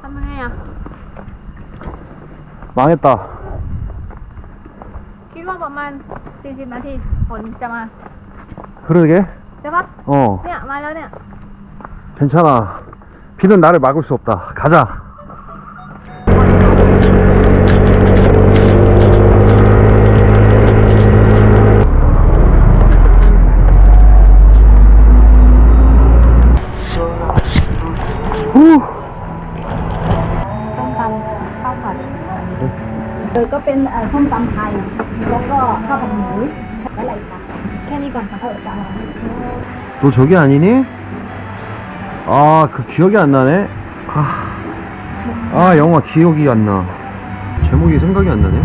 ทำยังไงอ่ะ 망했다. คิดว่าประมาณ 40 นาทีฝนจะมา 그러게? ใช่ปะ 어, เนี่ย มาแล้วเนี่ย 괜찮아. 비는 나를 막을 수 없다. 가자. 후. เออก็เป็นเอ่อส้มตำไทย แล้วก็ข้าวผัดหมูและอะไรอีกคะแค่นี้ก่อนค่ะเออจะเอา 너 저기 아니니? 아, 그 기억이 안 나네? 아, 아, 영화 기억이 안 나. 제목이 생각이 안 나네?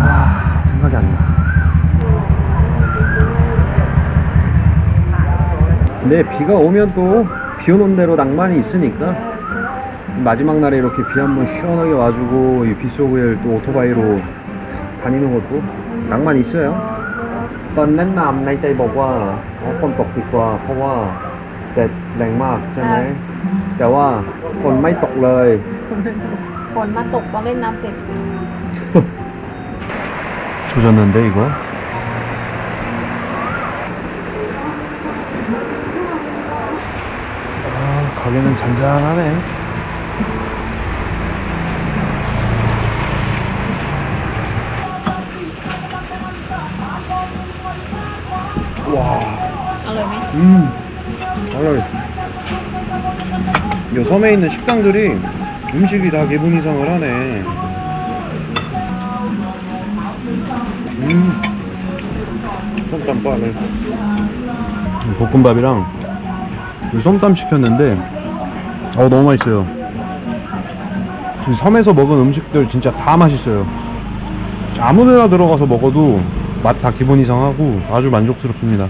아, 생각이 안 나. 근데 비가 오면 또 비 오는 대로 낭만이 있으니까 마지막 날에 이렇게 비 한번 시원하게 와주고 이 비 속을 또 오토바이로 다니는 것도 낭만이 있어요. ตอนแนะนำในใจบอกว่าอ๋อฝนตกดีกว่า เพราะว่าแดดแรงมากใช่ไหม แต่ว่าฝนไม่ตกเลย ฝนมาตกตอนเล่นน้ำเสร็จ 조졌는데 이거? 아, 가게는 잔잔하네. 섬에 있는 식당들이 음식이 다 기본 이상을 하네. 음, 솜땀 빠네. 볶음밥이랑 이 솜땀 시켰는데, 어 너무 맛있어요. 지금 섬에서 먹은 음식들 진짜 다 맛있어요. 아무 데나 들어가서 먹어도 맛 다 기본 이상하고 아주 만족스럽습니다.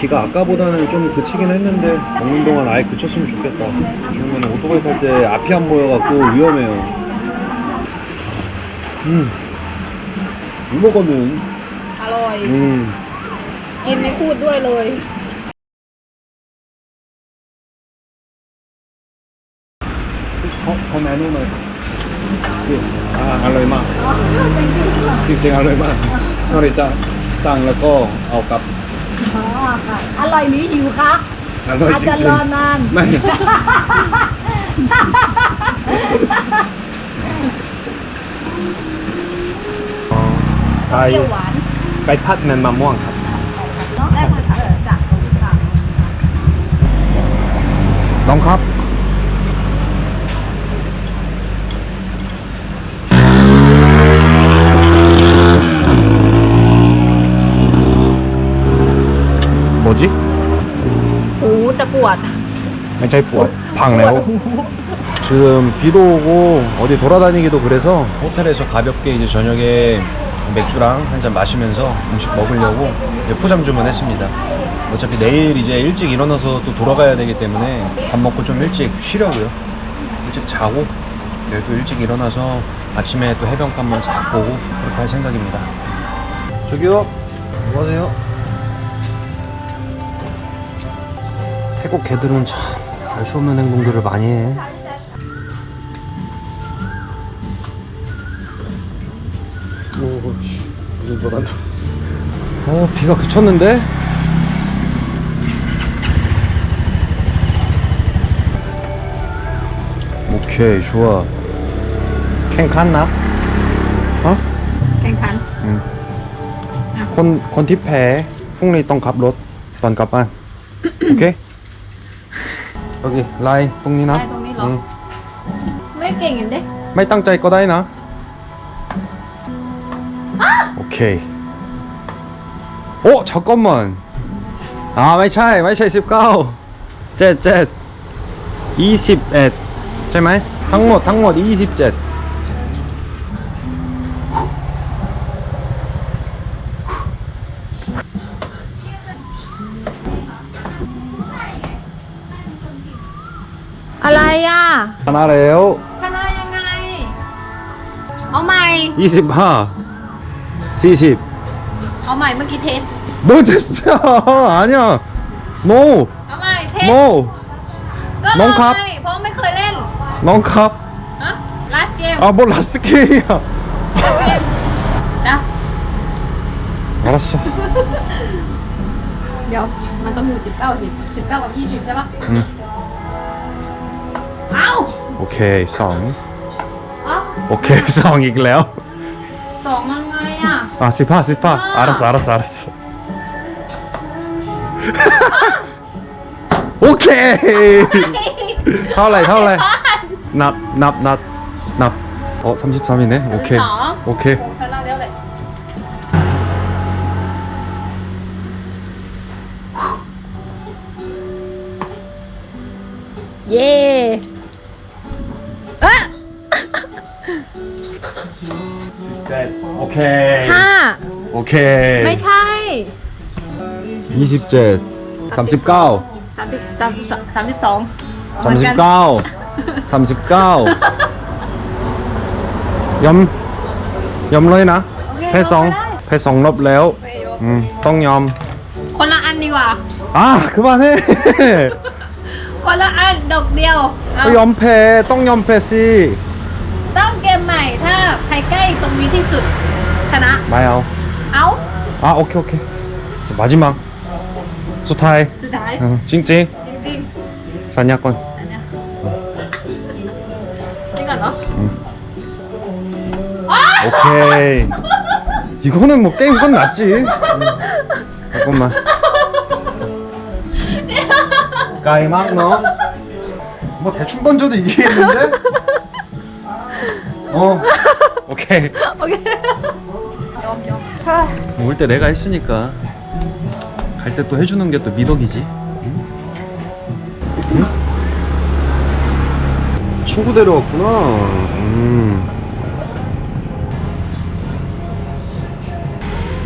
비가 아까보다는 좀 그치긴 했는데 먹는 동안 아예 그쳤으면 좋겠다. 왜냐면 오토바이 탈 때 앞이 안 보여갖고 위험해요. 음, 이거거든. อร่อย 음, กินไม่พูดด้วยเลย 더, 더 메뉴는 아, 알로이마. 찡찡 알로이마. 우리 자, 쌍, แล้วก็เอากับ อ๋อ ค่ะอร่อยหรือหิวคะอร่อยอาจจริจะงรอนาน ๆไม่ไก่เปรี้ยวหวานไก่พัดเนนมะม่วงครับเนาะได้หมดค่ะเออจากตรงค่ะน้องครับ 뭐지? หูจะปวด 굉장히 뿌 방래요. 지금 비도 오고 어디 돌아다니기도 그래서 호텔에서 가볍게 이제 저녁에 맥주랑 한 잔 마시면서 음식 먹으려고 이제 포장 주문했습니다. 어차피 내일 이제 일찍 일어나서 또 돌아가야 되기 때문에 밥 먹고 좀 일찍 쉬려고요. 일찍 자고 내일 또 일찍 일어나서 아침에 또 해변가 한번 싹 보고 그렇게 할 생각입니다. 저기요. 뭐 하세요? 태국 개들은 참 알 수 없는 행동들을 많이 해. 오, 무슨 바람. 어, 비가 그쳤는데? 오케이, 좋아. 캔칸나? 어? 캔칸? 응. 콘, 콘티페, 풍리 똥갑롯, 똥갑반. 오케이? โอเค โอเคไลน์ตรงนี้นะ ไลน์ตรงนี้เหรอ ม ไม่เก่งเห็นเด้ ไม่ตั้งใจก็ได้นะ โอเค โอ้잠깐만อ่าไม่ใช่ ไม่ใช่สิบเก้าเจ็ดเจ็ดยี่สิบเอ็ดใช่ไหม ทั้งหมดทั้งหมดยี่สิบเจ็ด ชนะแล้ว ชนะยังไง เอาใหม่ ยี่สิบห้าสี่สิบ เอาใหม่เมื่อกี้เทส 뭐 됐어 아니야 no เอาใหม่เทส no ก็ น้องครับ ไเพราะไม่เคยเล่น น้องครับ ฮะ last game 아 뭘 라스게이야 นะ 알았어 เดี๋ยว มันต้องอยู่สิบเก้าสิสิบเก้ากับยี่สิบใช่ปะ 응 เอ้า 오케이 성 เอ้า 오케이 성 이길래요? สองมันไงอ่ะ 아 스파 스파 알았어 알았어 알았어 오케이 ท่าไหร่เท่าไหร่ นับนับนับนับ어 33이네 오케이 สอง 오케이 โอ้ โอเค ห้าโอเคไม่ใช่ยี่สิบเจ็ดสามสิบเก้าสามสิบสามสิบสองสามสิบเก้าสามสิบเก้ายอมยอมเลยนะแพ้สองแพ้สองรอบแล้วอืมต้องยอม คนละอันดีกว่าอะคือว่าเฮ้คนละอันดอกเดียวก็ยอมแพ้ต้องยอมแพ้สิ ใครใกล้ตรงนี้ที่สุด ชนะ ไม่เอา เอา 아 오케이 오케이 자, 마지막 수타이 สุดท้าย 어, 찡찡 จริง 사냥권 ๆอันเนี้ยจริงก่อนเหรอ 응. อ้าว 오케이 이거는 뭐 게임 끝났지 응. 잠깐만 까이막 너뭐 대충 던져도 이기겠는데? 어 오케이 โอเค ยอมยอม 올 때 내가 했으니까 갈 때 또 해주는 게 또 미덕이지. 응? 응? 친구 데려왔구나. 음.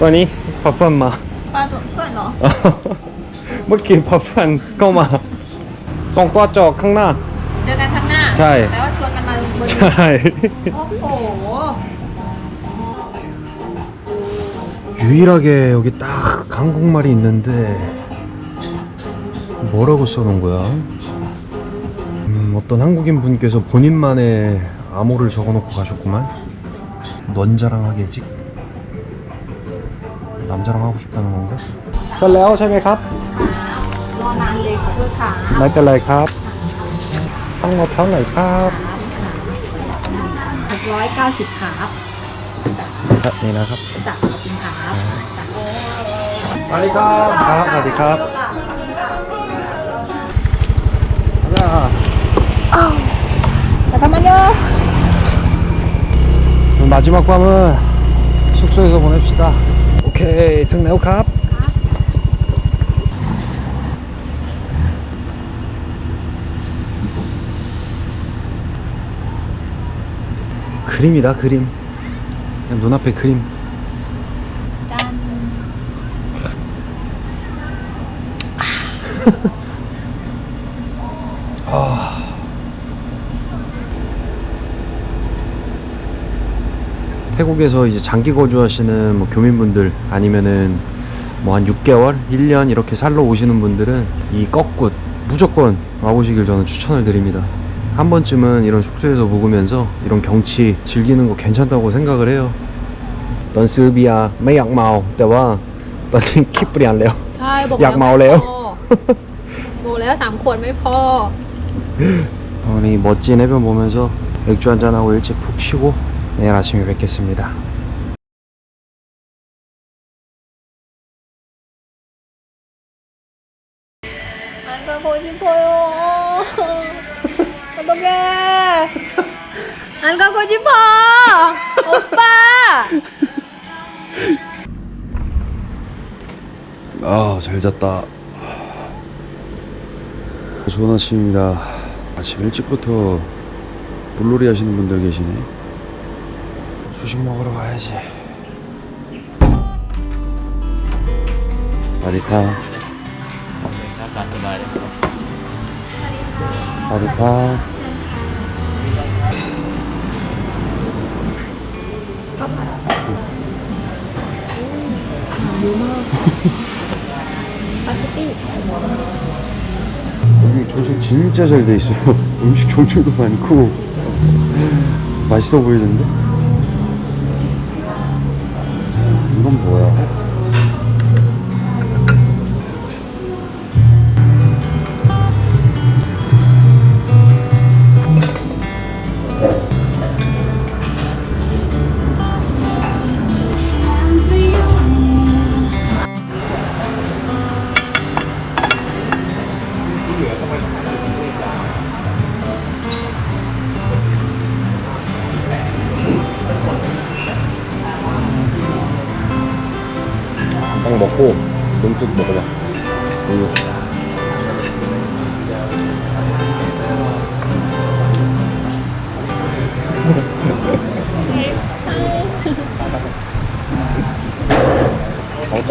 아니 밥한 마. ปลาตัวเพื่อนเหรอ เมื่อกี้ 밥한 거마. 썽挂쪄ข้างหน้า เจอกันข้างหน้า ใช่ แปลว่ 잘 유일하게 여기 딱 한국말이 있는데 뭐라고 써놓은 거야? 음, 어떤 한국인 분께서 본인만의 암호를 적어놓고 가셨구만. 넌 자랑하게지? 남 자랑하고 싶다는 건가? 설레요, 재미캅? 너난 레이크 탑 나이깔라이캅. 한국 털라이캅. 690ครับครับนี่นะครับจ้ะขอบคุณครับสวัสดีครับครับสวัสดีครับ잠깐만요 마지막 밤은 숙소에서 보냅시 다. 오케 이, 등내오 캅. 그림이다, 그림. 그냥 눈앞에 그림. จัน 아. 태국에서 이제 장기 거주하시는 뭐 교민분들 아니면은 뭐 한 6개월, 1년 이렇게 살러 오시는 분들은 이 꺾굿 무조건 와보시길 저는 추천을 드립니다. 한 번쯤은 이런 숙소에서 묵으면서 이런 경치 즐기는 거 괜찮다고 생각을 해요. 넌 스비야, 매 약마오, 때와 넌 키뿌리 안 레요. ใช่บอก อยากเมาแล้ว บอกแล้วสามขวดไม่พอ 오늘 이 멋진 해변 보면서 맥주 한잔하고 일찍 푹 쉬고 내일 아침에 뵙겠습니다. อันก็โคจิ 거기. 안 가고 싶어. 오빠. 아, 잘 잤다. 좋은 아침입니다. 아침 일찍부터 물놀이 하시는 분들 계시네. 조식 먹으러 가야지. 마리카. 마리카. 마리카. 여기 조식 진짜 잘 돼 있어요. 음식 종류도 많고 맛있어 보이는데? 이건 뭐야? จ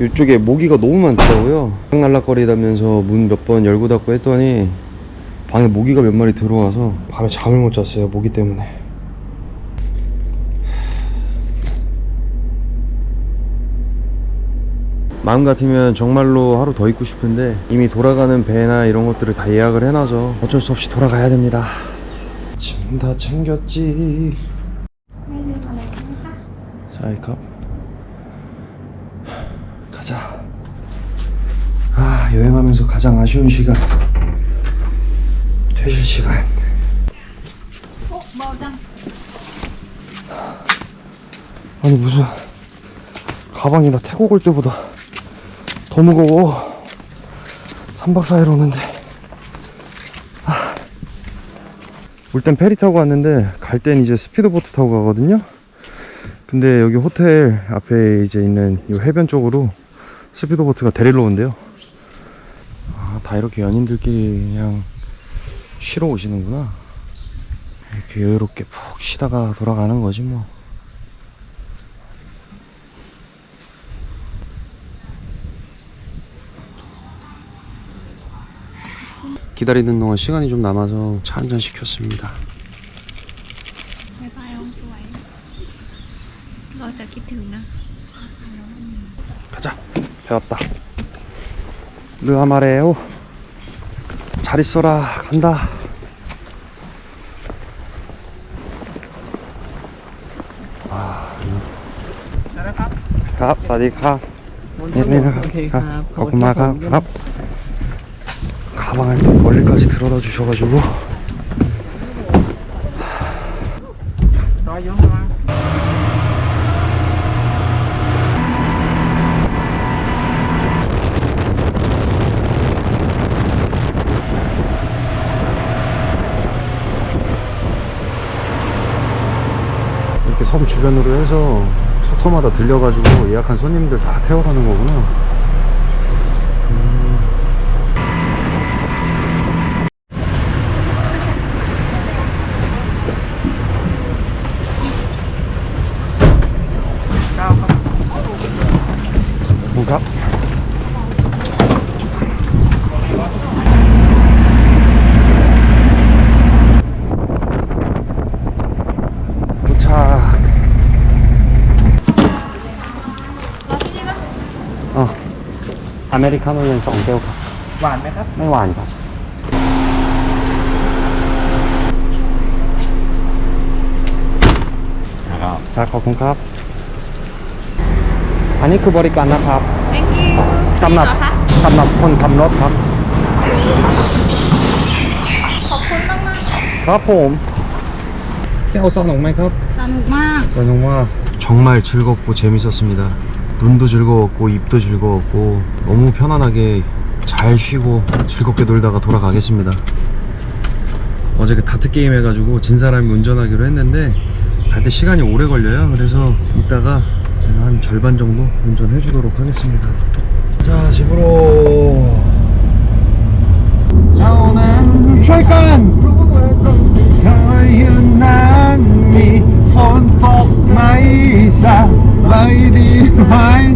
이쪽에 모기가 너무 많더라고요 날락거리다면서 문 몇 번 열고 닫고 했더니 방에 모기가 몇 마리 들어와서 밤에 잠을 못 잤어요 모기 때문에 마음 같으면 정말로 하루 더 있고 싶은데 이미 돌아가는 배나 이런 것들을 다 예약을 해놔서 어쩔 수 없이 돌아가야 됩니다. 짐 다 챙겼지. 자, 이 컵. 가자. 아, 여행하면서 가장 아쉬운 시간. 퇴실 시간. 어? 뭐장 아니 무슨 가방이 나 태국 올 때보다 더 무거워 3박 4일 오는데 아. 올땐 페리 타고 왔는데 갈 땐 이제 스피드보트 타고 가거든요 근데 여기 호텔 앞에 이제 있는 이 해변 쪽으로 스피드보트가 데리러 온대요. 아, 다 이렇게 연인들끼리 그냥 쉬러 오시는구나. 이렇게 여유롭게 푹 쉬다가 돌아가는 거지 뭐. 기다리는 동안 시간이 좀 남아서 차 한 잔 시켰습니다. 가자. 배웠다. 르아마레오. 잘 있어라. 간다. 아. 갑, 사디 갑. 네네 갑. 가방을 또 멀리까지 들어다 주셔가지고. 이렇게 섬 주변으로 해서 숙소마다 들려가지고 예약한 손님들 다 태워가는 거구나. อเมริกาโนเย็นสองแก้วครับ หวานไหมครับ ไม่หวานครับครับขอบคุณครับ อันนี้คือบริการนะครับ thank you สำหรับสำหรับคนขับรถครับ ขอบคุณมากมากครับผมแก้วซองหนงไหมครับสนุกมาก สนุกมาก 정말 즐겁고 재밌었습니 다. 눈도 즐거웠고 입도 즐거웠고 너무 편안하게 잘 쉬고 즐겁게 놀다가 돌아가겠습니다. 어제 그 다트 게임 해가지고 진 사람이 운전하기로 했는데 갈 때 시간이 오래 걸려요. 그래서 이따가 제가 한 절반 정도 운전해 주도록 하겠습니다. 자 집으로. 서운한 철간! 가요 난미 혼복 마이사. 我的爱。